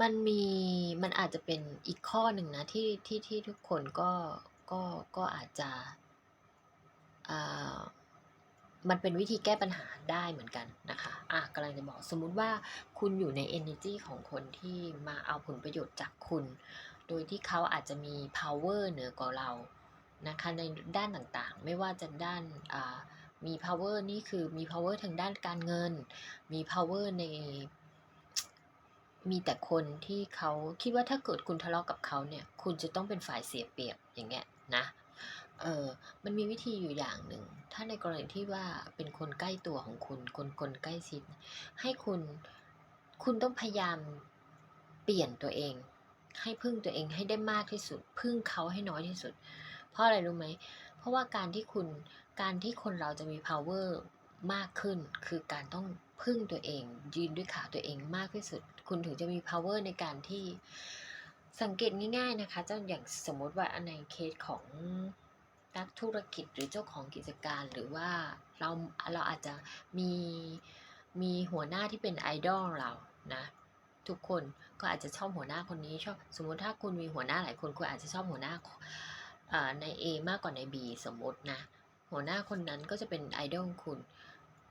มันมีมันอาจจะเป็นอีกข้อหนึ่งนะที่ที่ที่ทุกคนก็ก็ก็อาจจะอ่ามันเป็นวิธีแก้ปัญหาได้เหมือนกันนะคะอะกำลังจะบอกสมมุติว่าคุณอยู่ใน energy ของคนที่มาเอาผลประโยชน์จากคุณ โดยที่เขาอาจจะมี power เหนือกว่าเรานะคะในด้านต่างๆ ไม่ว่าจะด้านอ่ามี power นี่คือมี power ทางด้านการเงิน มี power ใน มีแต่คนที่เขาคิดว่าถ้าเกิดคุณทะเลาะกับเขาเนี่ย คุณจะต้องเป็นฝ่ายเสียเปรียบอย่างเงี้ยนะเออมันมีวิธีอยู่อย่างหนึ่ง ถ้าในกรณีที่ว่าเป็นคนใกล้ตัวของคุณ คนคนใกล้ชิด ให้คุณ คุณต้องพยายามเปลี่ยนตัวเอง ให้พึ่งตัวเองให้ได้มากที่สุด พึ่งเขาให้น้อยที่สุด เพราะอะไรรู้ไหม เพราะว่าการที่คุณ การที่คนเราจะมี power มากขึ้น คือการต้อง พึ่งตัวเอง ยืนด้วยขาตัวเองมากที่สุด คุณถึงจะมี power ในการที่สังเกตง่ายๆนะคะเจ้าอย่างสมมติว่าในเคสของนักธุรกิจหรือเจ้าของกิจการหรือว่าเราเราอาจจะมีมีหัวหน้าที่เป็นไอดอลเรานะทุกคนก็อาจจะชอบหัวหน้าคนนี้ชอบสมมติถ้าคุณมีหัวหน้าหลายคนคุณอาจจะชอบหัวหน้าใน A มากกว่าใน B สมมตินะหัวหน้าคนนั้นก็จะเป็นไอดอลคุณ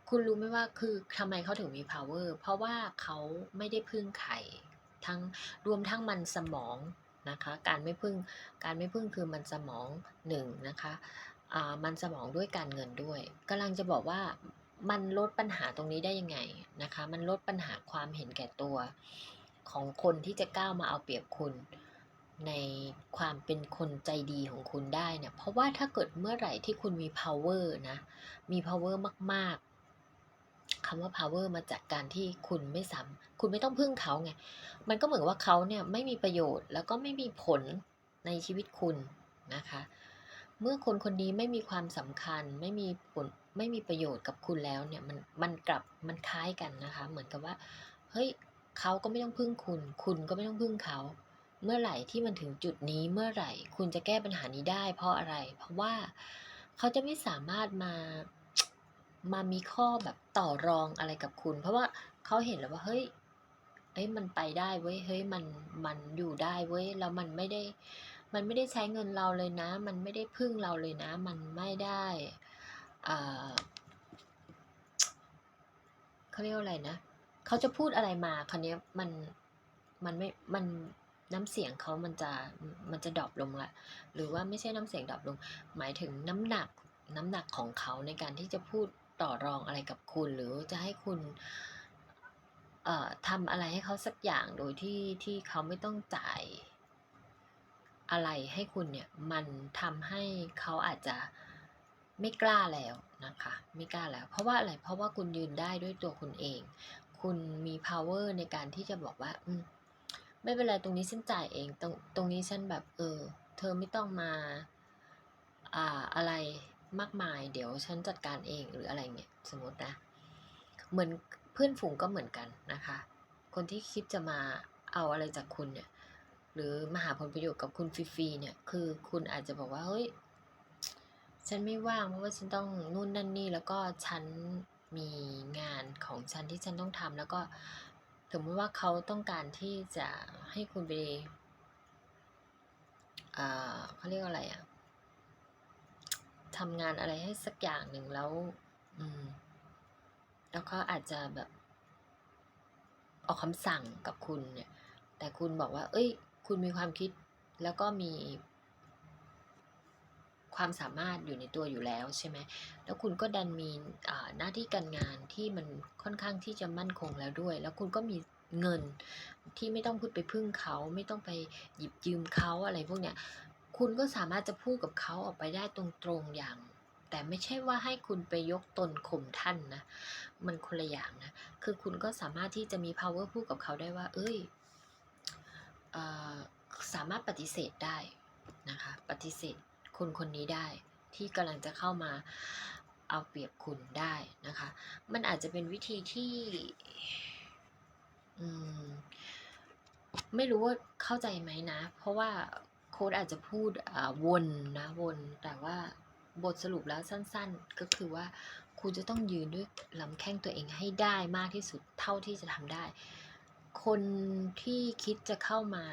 คุณรู้ไหมว่าคือทำไมเขาถึงมี power เพราะว่าเขาไม่ได้พึ่งใครทั้งรวมทั้งมันสมองนะคะ การไม่พึ่งการไม่พึ่งคือมันสมองหนึ่งนะคะอ่ามันสมองด้วยการเงินด้วยกำลังจะบอกว่ามันลดปัญหาตรงนี้ได้ยังไงนะคะ มันลดปัญหาความเห็นแก่ตัวของคนที่จะก้าวมาเอาเปรียบคุณ ในความเป็นคนใจดีของคุณได้เนี่ยเพราะว่าถ้าเกิดเมื่อไหร่ที่คุณมี power นะ มี power มากๆ คำว่า power มาจากการที่คุณไม่ซ้ำคุณไม่ต้องพึ่งเขาไง มันก็เหมือนว่าเขาเนี่ยไม่มีประโยชน์แล้วก็ไม่มีผลในชีวิตคุณนะคะ เมื่อคนคนนี้ไม่มีความสำคัญไม่มีผลไม่มีประโยชน์กับคุณแล้วเนี่ยมันมันกลับมันคล้ายกันนะคะ เหมือนกับว่าเฮ้ยเขาก็ไม่ต้องพึ่งคุณ คุณก็ไม่ต้องพึ่งเขา เมื่อไหร่ที่มันถึงจุดนี้เมื่อไหร่ คุณจะแก้ปัญหานี้ได้ เพราะอะไร เพราะว่าเขาจะไม่สามารถมา มามีข้อแบบต่อรองอะไรกับคุณ เพราะว่าเขาเห็นแล้วว่าเฮ้ยเฮ้ยมันไปได้เว้ยเฮ้ยมันมันอยู่ได้เว้ยแล้วมันไม่ได้ มันไม่ได้ใช้เงินเราเลยนะ มันไม่ได้พึ่งเราเลยนะ มันไม่ได้อ่าเขาเรียกว่าอะไรนะเขาจะพูดอะไรมาคราวนี้มันมันไม่มันน้ำเสียงเขามันจะมันจะดรอปลงละหรือว่าไม่ใช่น้ำเสียงดรอปลง หมายถึงน้ำหนักน้ำหนักของเขาในการที่จะพูด ต่อรองอะไรกับคุณ หรือจะให้คุณเอ่อทำอะไรให้เขาสักอย่างโดยที่ที่เขาไม่ต้องจ่ายอะไรให้คุณเนี่ยมันทำให้เขาอาจจะไม่กล้าแล้วนะคะไม่กล้าแล้ว เพราะว่าอะไรเพราะว่าคุณยืนได้ด้วยตัวคุณเอง คุณมี power ในการที่จะบอกว่าอืมไม่เป็นไรตรงนี้ฉันจ่ายเองตรงตรงนี้ฉันแบบเออ เธอไม่ต้องมาอ่าอะไร มากมาย เดี๋ยวฉันจัดการเองหรืออะไรเงี้ยสมมตินะ เหมือนเพื่อนฝูงก็เหมือนกันนะคะ คนที่คิดจะมาเอาอะไรจากคุณเนี่ย หรือมาหาผลประโยชน์กับคุณฟรีๆเนี่ย คือคุณอาจจะบอกว่าเฮ้ยฉันไม่ว่างเพราะว่าฉันต้องนู่นนั่นนี่แล้วก็ฉันมีงานของฉันที่ฉันต้องทำแล้วก็สมมติว่าเขาต้องการที่จะให้คุณไปเขาเรียกว่าอะไรอะ ทำงานอะไรให้สักอย่างหนึ่งแล้ว อืม แล้วเขาอาจจะแบบ ออกคำสั่งกับคุณเนี่ย แต่คุณบอกว่าเฮ้ย คุณมีความคิดแล้วก็มีความสามารถอยู่ในตัวอยู่แล้วใช่ไหม แล้วคุณก็ดันมีหน้าที่การงานที่มันค่อนข้างที่จะมั่นคงแล้วด้วย แล้วคุณก็มีเงินที่ไม่ต้องพึ่งไปพึ่งเขา ไม่ต้องไปหยิบยืมเขาอะไรพวกเนี้ย คุณก็สามารถจะพูดกับเขาออกไปได้ตรงๆอย่าง แต่ไม่ใช่ว่าให้คุณไปยกตนข่มท่านนะ มันคนละอย่างนะ คือคุณก็สามารถที่จะมี power พูดกับเขาได้ว่าเฮ้ยออสามารถปฏิเสธได้นะคะ ปฏิเสธคนคนนี้ได้ที่กำลังจะเข้ามาเอาเปรียบคุณได้นะคะ มันอาจจะเป็นวิธีที่อืมไม่รู้ว่าเข้าใจไหมนะ เพราะว่า โค้ดอาจจะพูดวนนะวนแต่ว่าบทสรุปแล้วสั้นๆ ก็คือว่าคุณจะต้องยืนด้วยลำแข้งตัวเองให้ได้มากที่สุดเท่าที่จะทำได้ คนที่คิดจะเข้ามา